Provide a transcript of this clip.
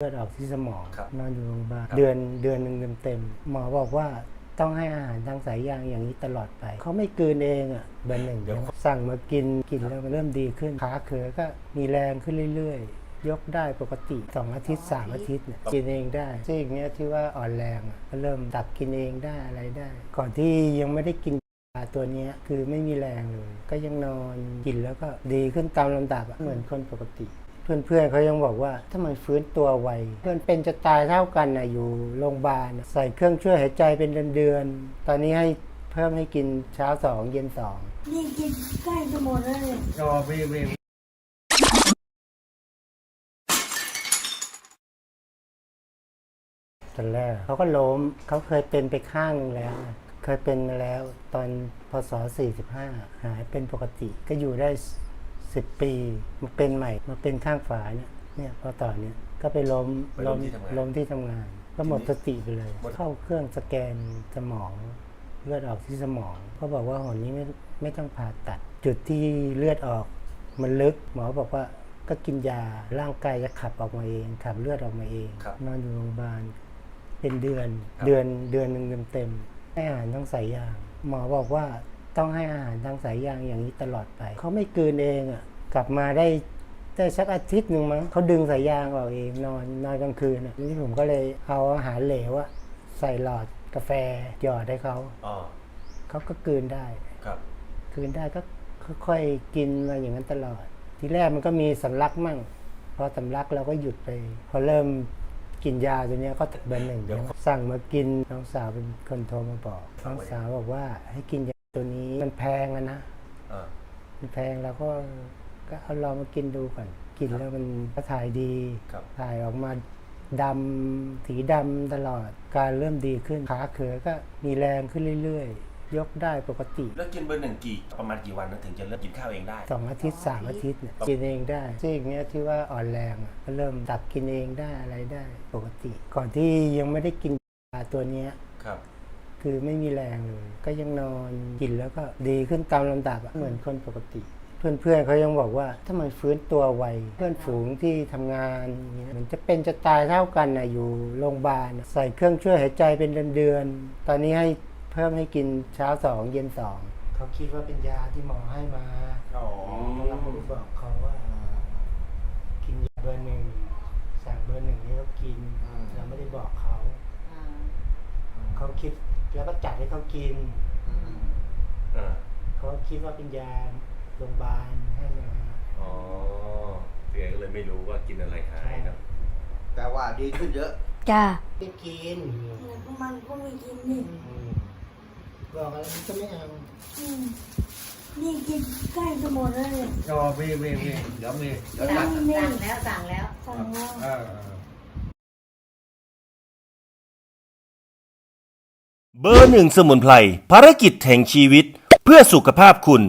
เลือดออกที่สมองครับนอนอยู่โรงพยาบาลครับเดือนเดือนหนึ่งเต็มๆหมอบอกว่าต้องให้อาหารทางสายยางอย่างนี้ตลอดไป เขาไม่กลืนเองอะเบอร์หนึ่งสั่งมากินกินแล้วมันเริ่มดีขึ้นขาเขอก็มีแรงขึ้นเรื่อยๆ ยกได้ปกติสองอาทิตย์สามอาทิตย์เนี่ยกินเองได้ซึ่งอย่างเงี้ยที่ว่าอ่อนแรงอะก็เริ่มตักกินเองได้อะไรได้ ก่อนที่ยังไม่ได้กินยาตัวเนี้ยคือไม่มีแรงเลย ก็ยังนอนกินแล้วก็ดีขึ้นตามลำดับอะเหมือนคนปกติ เพื่อนๆเขายังบอกว่าทำไมฟื้นตัวไวเพื่อนเป็นจะตายเท่ากันนะอยู่โรงพยาบาลน่ะใส่เครื่องช่วยหายใจเป็นเดือนๆตอนนี้ให้เพิ่มให้กินเช้าสองเย็นสองนี่กินใกล้จะหมดแล้วเนี่ยรอเวเวตอนแรกเขาก็ล้มเขาเคยเป็นไปข้างหนึงแล้วนะเคยเป็นมาแล้วตอนพศ45หายเป็นปกติก็อยู่ได้ 10ปีมาเป็นใหม่มาเป็นข้างฝาเนี่ยเนี่ยพอต่อเนี่ยก็ไปล้มล้มล้มที่ทำงาน ก็หมดสติไปเลยเข้าเครื่องสแกนสมองเลือดออกที่สมองเขาบอกว่าหนนี้ไม่ไม่ต้องผ่าตัด จุดที่เลือดออก มันลึกหมอบอกว่าก็กินยาร่างกายจะขับออกมาเองขับเลือดออกมาเอง ครับนอนอยู่โรงพยาบาล เป็นเดือนครับ เดือนเดือนหนึ่งเต็มๆให้อาหารทางสายยางหมอบอกว่า ต้องให้อาหารทางสายยางอย่างนี้ตลอดไป เขาไม่กลืนเองอะกลับมาได้ได้สักอาทิตย์หนึ่งมั้งเขาดึงสายยางออกเองนอนนอนกลางคืนอะนี่ผมก็เลยเอาอาหารเหลวอะใส่หลอดกาแฟหยอดให้เขาอ๋อเขาก็กลืนได้ครับคืนได้ก็ค่อยๆกินมาอย่างนั้นตลอด ทีแรกมันก็มีสำลักมั่งพอสำลักเราก็หยุดไป พอเริ่มกินยาตัวเนี้ยก็เบอร์หนึ่งสั่งมากินน้องสาวเป็นคนโทรมาบอกน้องสาวบอกว่าให้กินยา ตัวนี้มันแพงอะนะอ่ามันแพงเราก็ก็เอาลองมากินดูก่อน กินแล้วมันก็ถ่ายดี ครับ ถ่ายออกมาดำสีดำตลอดการเริ่มดีขึ้นขาเขอก็มีแรงขึ้นเรื่อยๆ ยกได้ปกติแล้วกินเบอร์หนึ่งกี่ประมาณกี่วันนะถึงจะเริ่มกินข้าวเองได้ สองอาทิตย์สามอาทิตย์เนี่ยกินเองได้ซึ่งอย่างเงี้ยที่ว่าอ่อนแรงอะก็เริ่มตักกินเองได้อะไรได้ปกติ ก่อนที่ยังไม่ได้กินยาตัวเนี้ย ครับ คือไม่มีแรงเลย ก็ยังนอนกินแล้วก็ดีขึ้นตามลำดับอะเหมือนคนปกติ เพื่อนๆเขายังบอกว่าทำไมฟื้นตัวไวเพื่อนฝูงที่ทำงานอย่างเงี้ยมันจะเป็นจะตายเท่ากันนะอยู่โรงพยาบาลน่ะใส่เครื่องช่วยหายใจเป็นเดือนๆตอนนี้ให้เพิ่มให้กินเช้าสองเย็นสองเขาคิดว่าเป็นยาที่หมอให้มาอ๋อเราก็บอกเขาว่ากินยาเบอร์หนึ่งสั่งเบอร์หนึ่งให้เขากินเราไม่ได้บอกเขา เขาคิดแล้วก็จัดให้เขากิน อ่าเขาคิดว่าเป็นยาโรงพยาบาลให้มาอ๋อเพียก็เลยไม่รู้ว่ากินอะไรหายเนอะแต่ว่าดีขึ้นเยอะ จ้า ไม่กินมันก็ไม่กินนี่อืมบอกอะไรมันก็ไม่เอาอืมนี่กินใกล้จะหมดแล้วเนี่ยรอเวเวเวเดี๋ยวมีเดี๋ยวสั่ตังดแล้วสั่งแล้วสั่งแล้วสั่งแล้ว เออ เบอร์หนึ่งสมุนไพรภารกิจแห่งชีวิต เพื่อสุขภาพคุณ